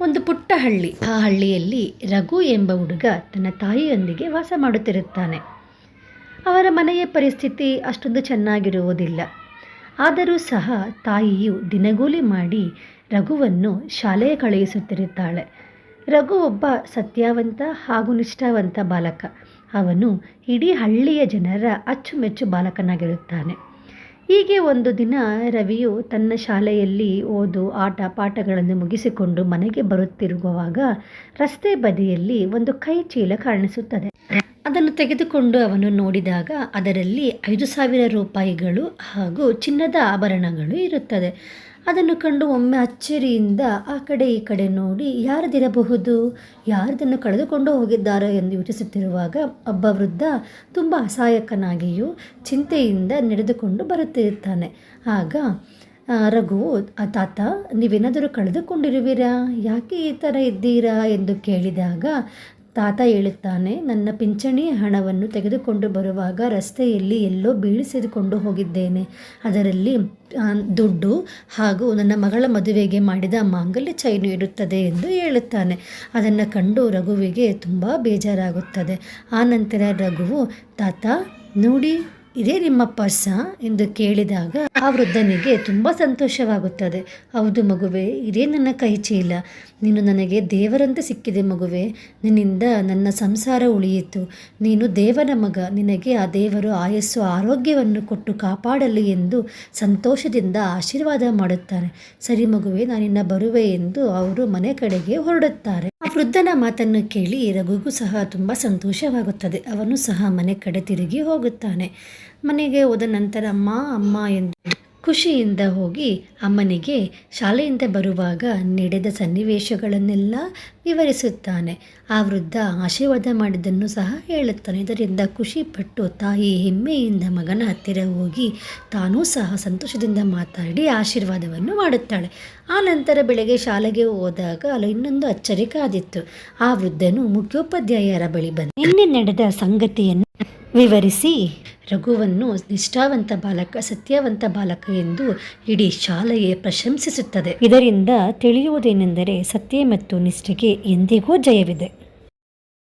ಒಂದು ಪುಟ್ಟ ಹಳ್ಳಿ. ಆ ಹಳ್ಳಿಯಲ್ಲಿ ರಘು ಎಂಬ ಹುಡುಗ ತನ್ನ ತಾಯಿಯೊಂದಿಗೆ ವಾಸ ಮಾಡುತ್ತಿರುತ್ತಾನೆ. ಅವರ ಮನೆಯ ಪರಿಸ್ಥಿತಿ ಅಷ್ಟೊಂದು ಚೆನ್ನಾಗಿರುವುದಿಲ್ಲ. ಆದರೂ ಸಹ ತಾಯಿಯು ದಿನಗೂಲಿ ಮಾಡಿ ರಘುವನ್ನು ಶಾಲೆಗೆ ಕಳುಹಿಸುತ್ತಿರುತ್ತಾಳೆ. ರಘು ಒಬ್ಬ ಸತ್ಯವಂತ ಹಾಗೂ ನಿಷ್ಠಾವಂತ ಬಾಲಕ. ಅವನು ಇಡೀ ಹಳ್ಳಿಯ ಜನರ ಅಚ್ಚುಮೆಚ್ಚು ಬಾಲಕನಾಗಿರುತ್ತಾನೆ. ಹೀಗೆ ಒಂದು ದಿನ ರವಿಯು ತನ್ನ ಶಾಲೆಯಲ್ಲಿ ಓದು ಆಟ ಪಾಠಗಳನ್ನು ಮುಗಿಸಿಕೊಂಡು ಮನೆಗೆ ಬರುತ್ತಿರುವಾಗ ರಸ್ತೆ ಬದಿಯಲ್ಲಿ ಒಂದು ಕೈ ಚೀಲ ಕಾಣಿಸುತ್ತದೆ. ಅದನ್ನು ತೆಗೆದುಕೊಂಡು ಅವನು ನೋಡಿದಾಗ ಅದರಲ್ಲಿ ಐದು ಸಾವಿರ ರೂಪಾಯಿಗಳು ಹಾಗೂ ಚಿನ್ನದ ಆಭರಣಗಳು ಇರುತ್ತದೆ. ಅದನ್ನು ಕಂಡು ಒಮ್ಮೆ ಅಚ್ಚರಿಯಿಂದ ಆ ಕಡೆ ಈ ಕಡೆ ನೋಡಿ, ಯಾರದಿರಬಹುದು? ಯಾರದನ್ನು ಕಳೆದುಕೊಂಡು ಹೋಗಿದ್ದಾರೋ ಎಂದು ಯೋಚಿಸುತ್ತಿರುವಾಗ ಒಬ್ಬ ವೃದ್ಧ ತುಂಬ ಅಸಹಾಯಕನಾಗಿಯೂ ಚಿಂತೆಯಿಂದ ನಡೆದುಕೊಂಡು ಬರುತ್ತಿರುತ್ತಾನೆ. ಆಗ ರಘು, "ಆ, ತಾತ, ನೀವೇನಾದರೂ ಕಳೆದುಕೊಂಡಿರುವಿರಾ? ಯಾಕೆ ಈ ಥರ ಇದ್ದೀರಾ? ಎಂದು ಕೇಳಿದಾಗ ತಾತ ಹೇಳುತ್ತಾನೆ, ನನ್ನ ಪಿಂಚಣಿ ಹಣವನ್ನು ತೆಗೆದುಕೊಂಡು ಬರುವಾಗ ರಸ್ತೆಯಲ್ಲಿ ಎಲ್ಲೋ ಬೀಳಿಸಿದುಕೊಂಡು ಹೋಗಿದ್ದೇನೆ. ಅದರಲ್ಲಿ ದುಡ್ಡು ಹಾಗೂ ನನ್ನ ಮಗಳ ಮದುವೆಗೆ ಮಾಡಿದ ಮಾಂಗಲ್ಯ ಚೈನು ಇರುತ್ತದೆ ಎಂದು ಹೇಳುತ್ತಾನೆ. ಅದನ್ನು ಕಂಡು ರಘುವಿಗೆ ತುಂಬ ಬೇಜಾರಾಗುತ್ತದೆ. ಆನಂತರ ರಘುವು, ತಾತ, ನೋಡಿ ಇದೇ ನಿಮ್ಮ ಪರ್ಸ ಎಂದು ಕೇಳಿದಾಗ ಆ ವೃದ್ಧನಿಗೆ ತುಂಬ ಸಂತೋಷವಾಗುತ್ತದೆ. ಹೌದು ಮಗುವೆ, ಇದೇ ನನ್ನ ಕೈ ಚೀಲ. ನೀನು ನನಗೆ ದೇವರಂತೆ ಸಿಕ್ಕಿದೆ ಮಗುವೆ. ನಿನ್ನಿಂದ ನನ್ನ ಸಂಸಾರ ಉಳಿಯಿತು. ನೀನು ದೇವರ ಮಗ. ನಿನಗೆ ಆ ದೇವರು ಆಯಸ್ಸು ಆರೋಗ್ಯವನ್ನು ಕೊಟ್ಟು ಕಾಪಾಡಲಿ ಎಂದು ಸಂತೋಷದಿಂದ ಆಶೀರ್ವಾದ ಮಾಡುತ್ತಾರೆ. ಸರಿ ಮಗುವೆ, ನಾನಿನ್ನ ಬರುವೆ ಎಂದು ಅವರು ಮನೆ ಕಡೆಗೆ ಹೊರಡುತ್ತಾರೆ. ವೃದ್ಧನ ಮಾತನ್ನು ಕೇಳಿ ರಘುಗೂ ಸಹ ತುಂಬ ಸಂತೋಷವಾಗುತ್ತದೆ. ಅವನು ಸಹ ಮನೆ ಕಡೆ ತಿರುಗಿ ಹೋಗುತ್ತಾನೆ. ಮನೆಗೆ ಹೋದ ನಂತರ, ಅಮ್ಮ ಅಮ್ಮ ಎಂದು ಖುಷಿಯಿಂದ ಹೋಗಿ ಅಮ್ಮನಿಗೆ ಶಾಲೆಯಿಂದ ಬರುವಾಗ ನಡೆದ ಸನ್ನಿವೇಶಗಳನ್ನೆಲ್ಲ ವಿವರಿಸುತ್ತಾನೆ. ಆ ವೃದ್ಧ ಆಶೀರ್ವಾದ ಮಾಡಿದ್ದನ್ನು ಸಹ ಹೇಳುತ್ತಾನೆ. ಇದರಿಂದ ಖುಷಿಪಟ್ಟು ತಾಯಿ ಹೆಮ್ಮೆಯಿಂದ ಮಗನ ಹತ್ತಿರ ಹೋಗಿ ತಾನೂ ಸಹ ಸಂತೋಷದಿಂದ ಮಾತಾಡಿ ಆಶೀರ್ವಾದವನ್ನು ಮಾಡುತ್ತಾಳೆ. ಆ ನಂತರ ಬೆಳಗ್ಗೆ ಶಾಲೆಗೆ ಹೋದಾಗ ಅಲ್ಲಿ ಇನ್ನೊಂದು ಅಚ್ಚರಿ ಕಾದಿತ್ತು. ಆ ವೃದ್ಧನು ಮುಖ್ಯೋಪಾಧ್ಯಾಯರ ಬಳಿ ಬಂದು ನಿನ್ನೆ ನಡೆದ ಸಂಗತಿಯನ್ನು ವಿವರಿಸಿ. ರಘುವನ್ನು ನಿಷ್ಠಾವಂತ ಬಾಲಕ ಸತ್ಯವಂತ ಬಾಲಕ ಎಂದು ಇಡೀ ಶಾಲೆಯೇ ಪ್ರಶಂಸಿಸುತ್ತದೆ. ಇದರಿಂದ ತಿಳಿಯುವುದೇನೆಂದರೆ ಸತ್ಯ ಮತ್ತು ನಿಷ್ಠೆಗೆ ಎಂದಿಗೂ ಜಯವಿದೆ.